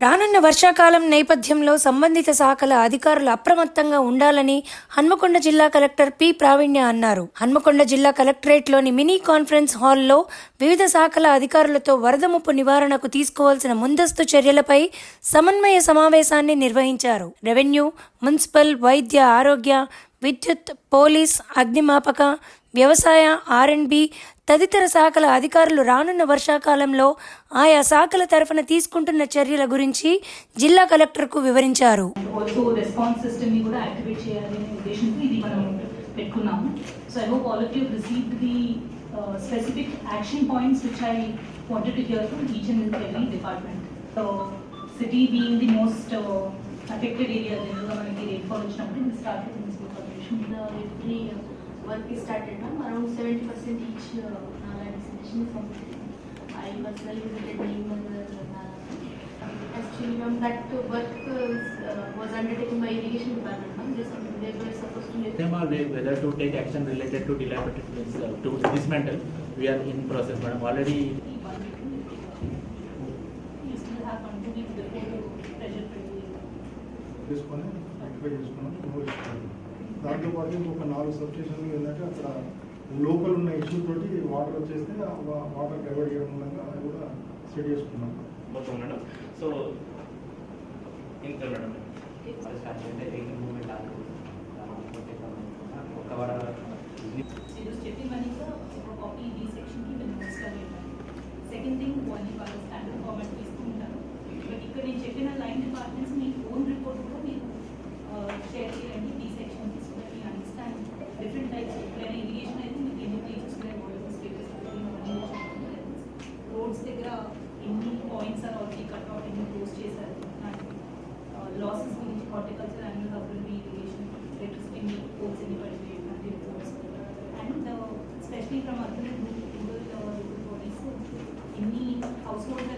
రానున్న వర్షాకాలం నేపథ్యంలో సంబంధిత శాఖల అధికారులు అప్రమత్తంగా ఉండాలని హన్మకొండ జిల్లా కలెక్టర్ పి ప్రావీణ్య అన్నారు. హన్మకొండ జిల్లా కలెక్టరేట్లోని మినీ కాన్ఫరెన్స్ హాల్లో వివిధ శాఖల అధికారులతో వరద ముప్పు నివారణకు తీసుకోవాల్సిన ముందస్తు చర్యలపై సమన్వయ సమావేశాన్ని నిర్వహించారు. రెవెన్యూ మున్సిపల్ వైద్య ఆరోగ్య విద్యుత్ పోలీస్ అగ్నిమాపక వ్యవసాయ ఆర్ తదితర శాఖల అధికారులు రానున్న వర్షాకాలంలో ఆయా శాఖల తరఫున తీసుకుంటున్న చర్యల గురించి జిల్లా కలెక్టర్కు వివరించారు. ఆల్సో రెస్పాన్స్ సిస్టమ్ని కూడా యాక్టివేట్ చేయాలి అనే ఉద్దేశంతో ఇది మనం Wanted to hear from each and every department so city being the most affected area జనరల్గా మనకి రేట్ఫాల్ వచ్చినప్పుడు ఇది స్టార్ట్ అవుతుంది municipal corporation the literary uh, work is started now. Around 70% each uh, Nala destination is completed. I personally visited Neemnagar, Nala. Actually, ma'am, that uh, work uh, uh, was undertaken by irrigation department. Ma'am. They, they were supposed to. Them are whe- whether to take action related to dilapidated means uh, to dismantle. We are in process, madam. Already You still have one two weeks before pressure పెట్టి చేసుకొని activate చేసుకున్నాం move ఇస్తాం దాంతోపాటు ఇంకొక నాలుగు sub స్టేషన్లు ఏంటంటే అక్కడ లోకల్ ఉన్న ఇష్యూ తోటి వాటర్ వచ్చేస్తే వాటర్ డైవర్ట్ చేయడం మూలంగా అది కూడా సెట్ చేసుకున్నాం. మొత్తం మేడం. సో ఇంకా madam. Specially from urban and rural rural bodies ఎన్ని హౌస్ హోల్డ్స్ ఆర్ ఇన్అండేటెడ్